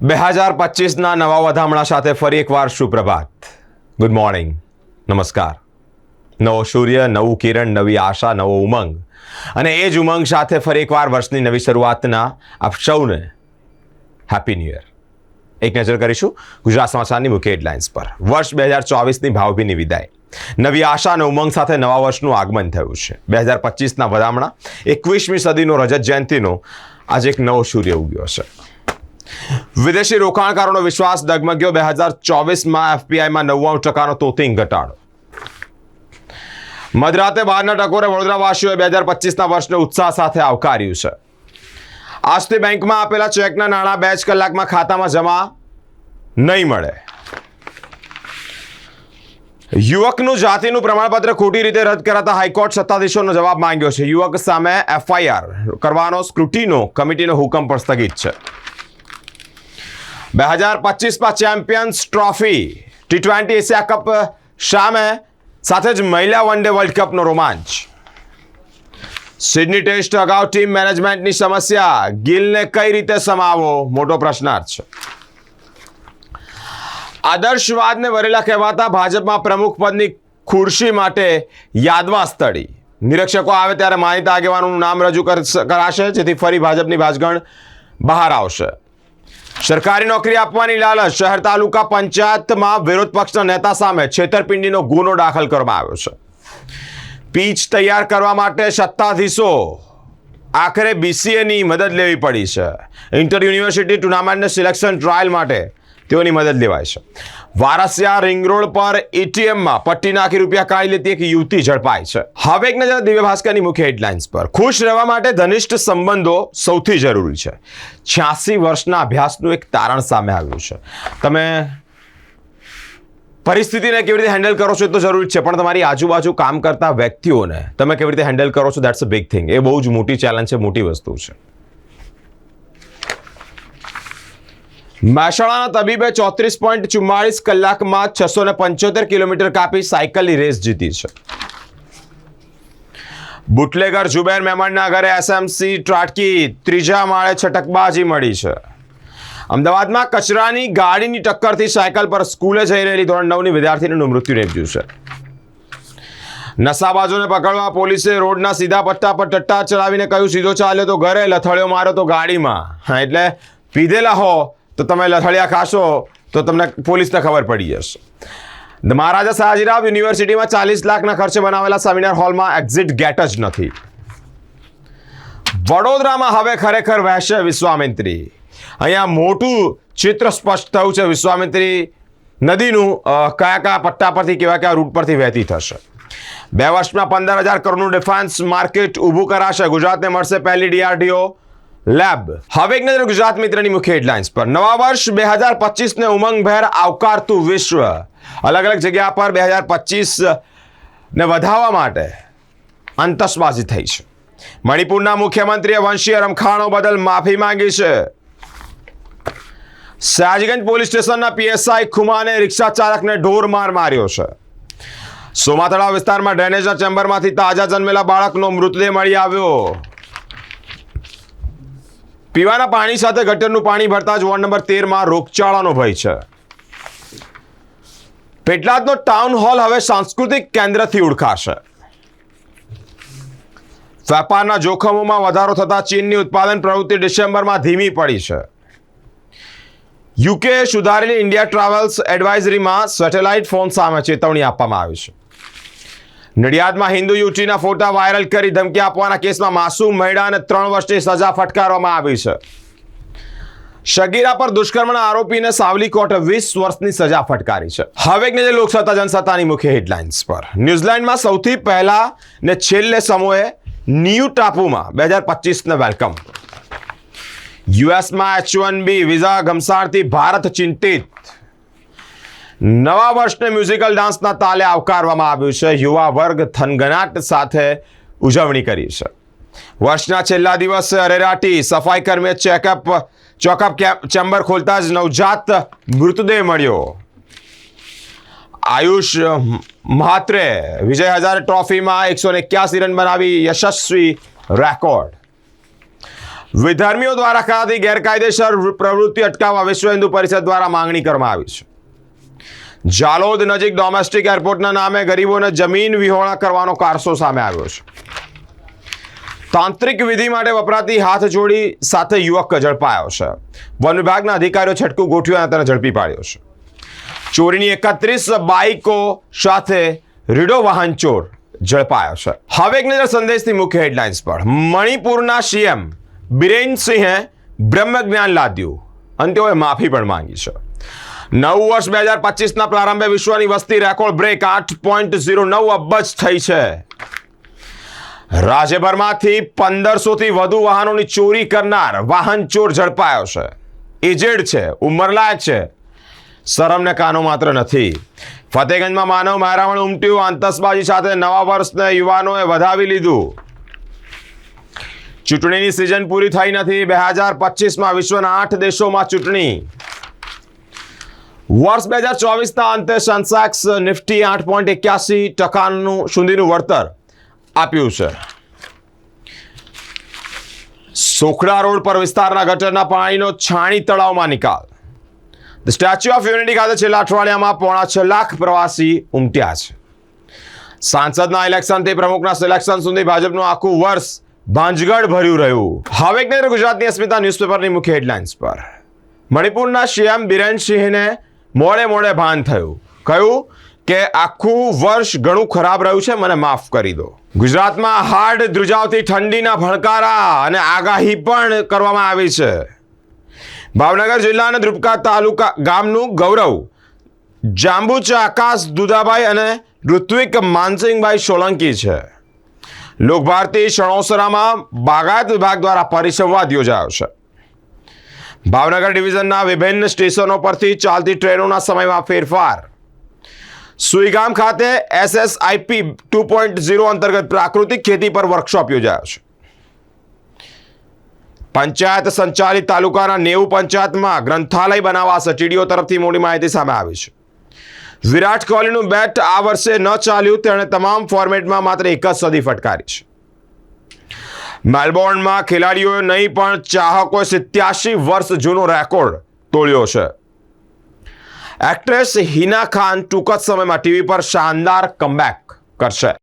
બે હજાર પચીસના નવા વધામણા સાથે ફરી એકવાર સુપ્રભાત. ગુડ મોર્નિંગ નમસ્કાર. નવો સૂર્ય, નવું કિરણ, નવી આશા, નવો ઉમંગ. અને એ જ ઉમંગ સાથે ફરી એકવાર વર્ષની નવી શરૂઆતના આપ સૌને હેપી ન્યૂ યર એક નજર કરીશું ગુજરાત સમાચારની મુખ્ય હેડલાઇન્સ પર. વર્ષ બે હજાર ચોવીસની ભાવભીની વિદાય. નવી આશા અને ઉમંગ સાથે નવા વર્ષનું આગમન થયું છે. બે હજાર પચીસના વધામણા એકવીસમી સદીનો રજત જયંતિનો આજે એક નવો સૂર્ય ઉગ્યો છે. વિદેશી રોકાણકારોનો વિશ્વાસ ડગમગ્યો બે હજાર ચોવીસમાં એફપીઆઈમાં નવ્વાણું ટકાનો તોતિંગ ઘટાડો. મધરાતે બારના ટકોરે વડોદરાવાસીઓએ બે હજાર પચીસના વર્ષને ઉત્સાહ સાથે આવકાર્યું છે. આજથી બેંકમાં આપેલા ચેકના નાણાં બે જ કલાકમાં ખાતામાં જમા નહીં મળે. યુવકનું જાતિનું પ્રમાણપત્ર ખોટી રીતે રદ કરાતા હાઈકોર્ટ સત્તાધીશોનો જવાબ માંગ્યો છે. યુવક સામે એફઆઈઆર કરવાનો સ્ક્રુટીનો કમિટીનો હુકમ પણ સ્થગિત છે. બે હજાર પચીસમાં champions trophy T twenty Asia cup સામે સાથે જ મહિલા વન ડે વર્લ્ડ કપનો રોમાંચ. સિડની ટેસ્ટ અગાઉ ટીમ મેનેજમેન્ટની સમસ્યા. ગિલને કઈ રીતે સમાવો મોટો પ્રશ્નાર્થ છે. આદર્શવાદને વરેલા કહેવાતા ભાજપમાં પ્રમુખ પદની ખુરશી માટે યાદવા સ્થળી નિરીક્ષકો આવે ત્યારે માહિતી આગેવાનોનું નામ રજૂ કર- કરાશે, જેથી ફરી ભાજપની ભાજગણ બહાર આવશે. સરકારી નોકરી આપવાની લાલચ. શહેર તાલુકા પંચાયતમાં વિરોધ પક્ષના નેતા સામે છેતરપિંડીનો ગુનો દાખલ કરવામાં આવ્યો છે. પીચ તૈયાર કરવા માટે સત્તાધીશો આખરે બીસીએની મદદ લેવી પડી છે. ઇન્ટર યુનિવર્સિટી ટુર્નામેન્ટના સિલેક્શન ટ્રાયલ માટે તેઓની મદદ લેવાય છે. વારસિયા રિંગ રોડ પર એટીએમમાં પટ્ટી નાખી રૂપિયા કાઢી લેતી એક યુવતી ઝડપાઈ છે. હવે એક નજર દિવ્ય ભાસ્કરની મુખ્ય હેડલાઇન્સ પર. ખુશ રહેવા માટે ઘનિષ્ઠ સંબંધો સૌથી જરૂરી છે. છ્યાસી વર્ષના અભ્યાસનું એક તારણ સામે આવ્યું છે. તમે પરિસ્થિતિને કેવી રીતે હેન્ડલ કરો છો એ તો જરૂરી છે, પણ તમારી આજુબાજુ કામ કરતા વ્યક્તિઓને તમે કેવી રીતે હેન્ડલ કરો છો દેટ્સ અ બિગ થિંગ એ બહુ જ મોટી ચેલેન્જ છે, મોટી વસ્તુ છે. મહેસાણાના તબીબે ચોત્રીસ પોઈન્ટ ચુમ્માળીસ કલાકમાં છસો ને પંચોતેર કિલોમીટર કાપી સાયકલની રેસ જીતી છે. બુટલેગર જુબેર મહેમાનના ઘરે એસએમસી ત્રાટકી ત્રીજા માળે છટકબાજી મળી છે. અમદાવાદમાં કચરાની ગાડીની ટક્કરથી સાયકલ પર સ્કૂલે જઈ રહેલી ધોરણ નવની વિદ્યાર્થીનું મૃત્યુ નિપજ્યું છે. નશાબાજોને પકડવા પોલીસે રોડના સીધા પટ્ટા પર ટટ્ટા ચલાવીને કહ્યું, સીધો ચાલ્યો તો ઘરે, લથડ્યો માર્યો તો ગાડીમાં. હા, એટલે પીધેલા હો તો તમે લથડિયા ખાશો, તો તમને પોલીસને ખબર પડી જશે. મહારાજા સયાજીરાવ યુનિવર્સિટીમાં ચાલીસ લાખના ખર્ચે બનાવેલા સેમિનાર હોલમાં એક્ઝિટ ગેટ જ નથી. વડોદરામાં હવે ખરેખર વહેશે વિશ્વામિત્રી. અહીંયા મોટું ચિત્ર સ્પષ્ટ થયું છે, વિશ્વામિત્રી નદીનું કયા કયા પટ્ટા પરથી, કેવા કયા રૂટ પરથી વહેતી થશે. બે વર્ષમાં પંદર હજાર કરોડનું ડિફેન્સ માર્કેટ ઊભું કરાશે. ગુજરાતને મળશે પહેલી ડીઆરડીઓ. લેબ. હવે એક નજર ગુજરાત મિત્રની મુખ્ય હેડલાઇન્સ પર. નવા વર્ષ બે હજાર પચીસને ઉમંગભેર આવકારતું વિશ્વ. અલગ અલગ જગ્યા પર બે હજાર પચીસ ને વધાવવા માટે અંતસબાજી થઈ છે. મણિપુરના મુખ્યમંત્રીએ વંશીય રમખાણો બદલ માફી માંગી છે. સાજગંજ પોલીસ સ્ટેશનના પીએસઆઈ ખુમાને રિક્ષા ચાલકને ઢોર માર માર્યો છે. સોમાતળા વિસ્તારમાં ડ્રેનેજના ચેમ્બરમાંથી તાજા જન્મેલા બાળકનો મૃતદેહ મળી આવ્યો. પીવાના પાણી સાથે ગટરનું પાણી ભરતા જ વોર્ડ નંબર તેરમાં રોગચાળાનો ભય છે. પેટલાદનો ટાઉન હોલ હવે સાંસ્કૃતિક કેન્દ્રથી ઓળખાશે વેપારના જોખમોમાં વધારો થતા ચીનની ઉત્પાદન પ્રવૃત્તિ ડિસેમ્બરમાં ધીમી પડી છે. યુકે સુધારેલી ઇન્ડિયા ટ્રાવેલ્સ એડવાઇઝરીમાં સેટેલાઇટ ફોન સામે ચેતવણી આપવામાં આવી છે. નડિયાદમાં હિન્દુ યુવતીના ફોટા વાયરલ કરી ધમકી આપવાના કેસમાં માસૂમ મહિલાને ત્રણ વર્ષની સજા ફટકારવામાં આવી છે. શગીરા પર દુષ્કર્મના આરોપીને સાવલી કોર્ટે વીસ વર્ષની સજા ફટકારી છે. હવે નજર લોકસત્તા જનસત્તાની મુખ્ય હેડલાઇન્સ પર. ન્યૂઝીલેન્ડમાં સૌથી પહેલા ને છેલ્લે સમૂહે ન્યૂ ટાપુમાં બે હજાર પચીસને વેલકમ. યુએસમાં એચ વન બી વિઝા ઘમસાણથી ભારત ચિંતિત. નવા વર્ષને મ્યુઝિકલ ડાન્સના તાલે આવકારવામાં આવ્યું છે. યુવા વર્ગ થનગનાટ સાથે ઉજવણી કરી છે. વર્ષના છેલ્લા દિવસે અરેરાટી સફાઈ કર્મીએ ચેકઅપ ચોકઅપ ચેમ્બર ખોલતા જ નવજાત મૃતદેહ મળ્યો. આયુષ મહાત્રે વિજય હજારે ટ્રોફીમાં એકસો એક્યાસી રન બનાવી યશસ્વી રેકોર્ડ. વિધર્મીઓ દ્વારા કરાતી ગેરકાયદેસર પ્રવૃત્તિ અટકાવવા વિશ્વ હિન્દુ પરિષદ દ્વારા માંગણી કરવામાં આવી છે. જાલોદ નજીક ડોમેસ્ટિક એરપોર્ટના નામે ગરીબોને જમીન વિહોણા કરવાનો કારસો સામે આવ્યો છે. તાંત્રિક વિધિ માટે વપરાતી હાથ જોડી સાથે યુવક ઝડપાયો છે. વન વિભાગના અધિકારીઓ છટકું ગોઠવ્યું અને તેને ઝડપી પાડ્યો છે. ચોરીની એકત્રીસ બાઇકો સાથે રીડો વાહન ચોર ઝડપાયો છે. હવે એક નજર સંદેશની મુખ્ય હેડલાઇન્સ પર. મણિપુરના સીએમ બિરેન સિંહે બ્રહ્મ જ્ઞાન લાદ્યું. અને તેઓએ માફી પણ માંગી છે. નવ વર્ષ બે હજાર પચીસના પ્રારંભે વિશ્વની વસ્તી રેકોર્ડ બ્રેક આઠ પોઈન્ટ ઝીરો નવ અબજ થઈ છે. રાજ્યભરમાંથી પંદરસોથી વધુ વાહનોની ચોરી કરનાર વાહન ચોર ઝડપાયો છે. એજેડ છે, ઉંમરલાયક છે. શરમને કાનો માત્ર નથી. ફતેગંજમાં માનવ મહેરામણ ઉમટ્યું આતશબાજી સાથે નવા વર્ષને યુવાનોએ વધાવી લીધું. ચૂંટણીની સિઝન પૂરી થઈ નથી. બે હજાર પચીસમાં વિશ્વના આઠ દેશોમાં ચૂંટણી. વર્ષ બે હજાર ચોવીસના અંતે સેન્સેક્સ નિફ્ટી આઠ પોઈન્ટ એક્યાસી ટકાનું સુધીનું વળતર આપ્યું છે. સોખડા રોડ પર વિસ્તારના ગટરના પાણીનો છાણી તળાવમાં નિકાલ. ધ સ્ટેચ્યુ ઓફ યુનિટી ખાતે છેલ્લા અઠવાડિયામાં પોણા છ લાખ પ્રવાસી ઉમટ્યા છે. સાંસદના ઇલેક્શનથી પ્રમુખના સિલેક્શન સુધી ભાજપનું આખું વર્ષ ભાંજગડ ભર્યું રહ્યું. હવે એક ગુજરાતની અસ્મિતા ન્યૂઝપેપરની મુખ્ય હેડલાઇન્સ પર. મણિપુરના સીએમ બિરેન સિંહને મોડે મોડે ભાન થયું. કહ્યું કે આખું વર્ષ ઘણું ખરાબ રહ્યું છે, મને માફ કરી દો. ગુજરાતમાં હાર્ડ ધ્રુજાવતી ઠંડીના ભણકારા અને આગાહી પણ કરવામાં આવી છે. ભાવનગર જિલ્લાના ધ્રુપકા તાલુકા ગામનું ગૌરવ. જાંબુચા આકાશ દુદાભાઈ અને ઋત્વિક માનસિંહભાઈ સોલંકી છે. લોકભારતી શણોસરામાં બાગાયત વિભાગ દ્વારા પરિસંવાદ યોજાયો છે. ભાવનગર ડિવિઝનના વિભિન્ન સ્ટેશનો પરથી ચાલતી ટ્રેનોના સમયમાં ફેરફાર. સુઈગામ ખાતે એસએસઆઈપી ટુ પોઈન્ટ ઝીરો અંતર્ગત પ્રાકૃતિક ખેતી પર વર્કશોપ યોજાયો છે. પંચાયત સંચાલિત તાલુકાના નેવું પંચાયતમાં ગ્રંથાલય બનાવાશે. ટીડીઓ તરફથી મોટી માહિતી સામે આવી છે. વિરાટ કોહલીનું બેટ આ વર્ષે ન ચાલ્યું, તેણે તમામ ફોર્મેટમાં માત્ર એક જ સદી ફટકારી છે. મેલબોર્નમાં ખેલાડીઓએ નહીં, પણ ચાહકોએ સિત્યાસી વર્ષ જૂનો રેકોર્ડ તોડ્યો છે. એક્ટ્રેસ હિના ખાન ટૂંક જ સમયમાં ટીવી પર શાનદાર કમબેક કરશે.